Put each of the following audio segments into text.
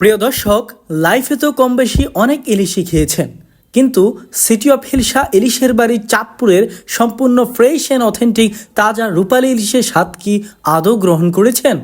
প্রিয় দর্শক লাইফে তো কম বেশি অনেক ইলিশই খেয়েছেন। কিন্তু সিটি অফ হিলসা ইলিশের বাড়ি চাঁদপুরের সম্পূর্ণ ফ্রেশ অ্যান্ড অথেন্টিক তাজা রূপালী ইলিশের স্বাদ কি আদৌ গ্রহণ করেছেন?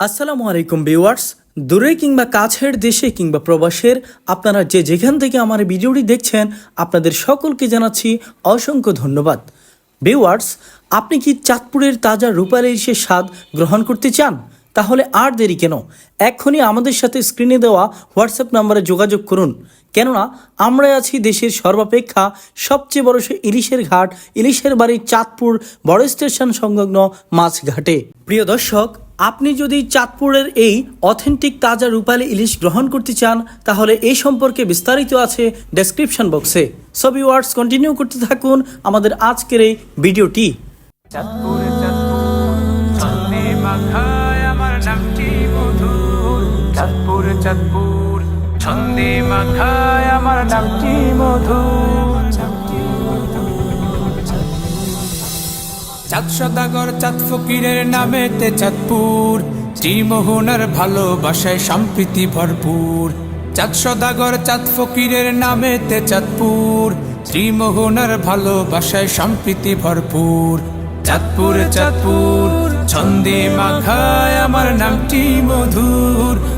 আসসালামু আলাইকুম ভিউয়ার্স দূরে কিংবা কাছের দেশে কিংবা প্রবাসের, আপনারা যে যেখান থেকে আমার ভিডিওটি দেখছেন, আপনাদের সকলকে জানাচ্ছি অসংখ্য ধন্যবাদ। ভিউয়ার্স আপনি কি চাঁদপুরের তাজা রূপালী ইলিশের স্বাদ গ্রহণ করতে চান? তাহলে আর দেরি কেন এক্ষুনি আমাদের সাথে স্ক্রিনে দেওয়া হোয়াটসঅ্যাপ নাম্বারে যোগাযোগ করুন কেননা আমরা আছি দেশের সর্বাপেক্ষা সবচেয়ে বড় সে ইলিশের ঘাট ইলিশের বাড়ি চাঁদপুর বড় স্টেশন সংলগ্ন মাছঘাটে প্রিয় দর্শক আপনি যদি চাঁদপুরের এই অথেন্টিক তাজা রূপালী ইলিশ গ্রহণ করতে চান তাহলে এই সম্পর্কে বিস্তারিত আছে ডেসক্রিপশন বক্সে সবই ওয়ার্ডস কন্টিনিউ করতে থাকুন আমাদের আজকের এই ভিডিওটি চাঁদপুর চাঁদপুর চাঁদপুর, ছন্দে মাখায় আমার নামটি মধুর। চাঁদ সদাগর, চাঁদ ফকিরের নামে নামেতে চাঁদপুর, শ্রীমোহনার ভালোবাসায় সম্প্রীতি ভরপুর। চাঁদ সদাগর, চাঁদ ফকিরের নামে নামেতে চাঁদপুর, শ্রীমোহনার ভালোবাসায় সম্প্রীতি ভরপুর। চাঁদপুর চাঁদপুর, ছন্দে মাখায় আমার নামটি মধুর।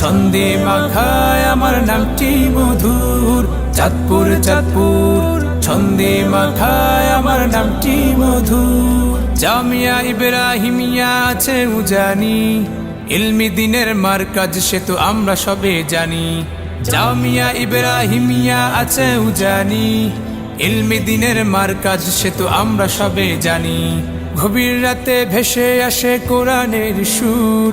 ছন্দে মাখায় আমার নামটি মধুর, চাঁদপুর চাঁদপুর। ছন্দে মাখায় আমার নামটি মধুর। জামিয়া ইব্রাহিমিয়া আছে উজানি ইলমি দিনের মার্কাজ সে তো আমরা সবে জানি। জামিয়া ইব্রাহিমিয়া আছে উজানি ইলমি দিনের মার্কাজ সে তো আমরা সবে জানি। গভীর রাতে ভেসে আসে কোরআনের সুর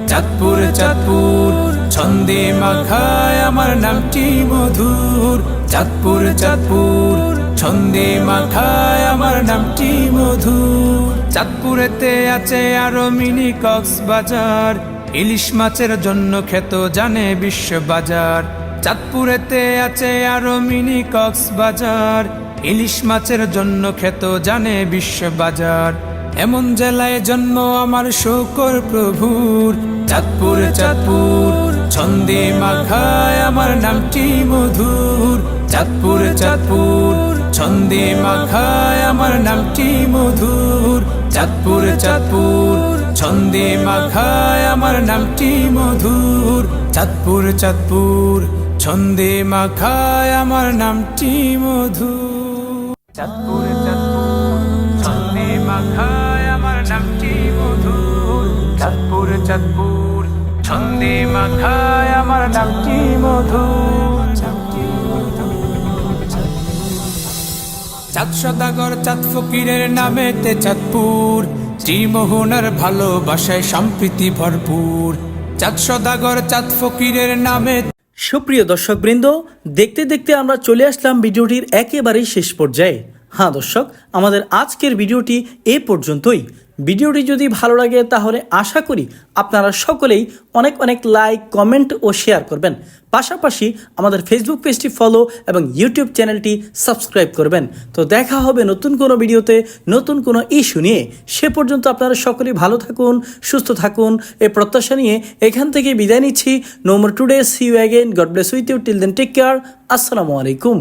চাঁদপুর চাঁদপুর, ছন্দে মাখায় আমার নামটি মধুর। চাঁদপুর চাঁদপুর, ছন্দে মাখায় আমার নামটি মধুর। চাঁদপুরেতে আছে আরও মিনি কক্স বাজার ইলিশ মাছের জন্য খ্যাত জানে বিশ্ব বাজার চাঁদপুরেতে আছে আরও মিনি কক্স বাজার ইলিশ মাছের জন্য খ্যাত জানে বিশ্ব বাজার এমন জেলায় জন্ম আমার শোকর প্রভুর। চাঁদপুর চাঁদপুর, ছন্দে মাখায় আমার নামটি মধুর। চাঁদপুর চাঁদপুর, ছন্দে মাখায় আমার নামটি মধুর। চাঁদপুর চাঁদপুর, ছন্দে মাখায় আমার নামটি মধুর। চাঁদপুর চাঁদপুর, ছন্দে মাখায় আমার নামটি মধুর। চাঁদপুর চাঁদপুর। মাখায় আমার নামটি চাঁদপুর চাঁদপুর। ছন্দে আমার নামটি চাঁদ সদাগর, চাঁদ ফকিরের চাঁদপুর। শ্রীমোহনার ভালোবাসায় সম্প্রীতি ভরপুর। চাঁদ সদাগর, চাঁদ ফকিরের নামে সুপ্রিয় দর্শকবৃন্দ, দেখতে দেখতে আমরা চলে আসলাম ভিডিওটির একেবারেই শেষ পর্যায়ে। হ্যাঁ দর্শক, আমাদের আজকের ভিডিওটি এ পর্যন্তই। ভিডিওটি যদি ভালো লাগে তাহলে আশা করি আপনারা সকলেই অনেক অনেক লাইক কমেন্ট ও শেয়ার করবেন। পাশাপাশি আমাদের ফেসবুক পেজটি ফলো এবং ইউটিউব চ্যানেলটি সাবস্ক্রাইব করবেন। তো দেখা হবে নতুন কোনো ভিডিওতে, নতুন কোনো ইস্যু নিয়ে। সে পর্যন্ত আপনারা সকলেই ভালো থাকুন, সুস্থ থাকুন। এ প্রত্যাশা নিয়ে এখান থেকে বিদায় নিচ্ছি। No more today see you again God bless with you till then take care আসসালামু আলাইকুম।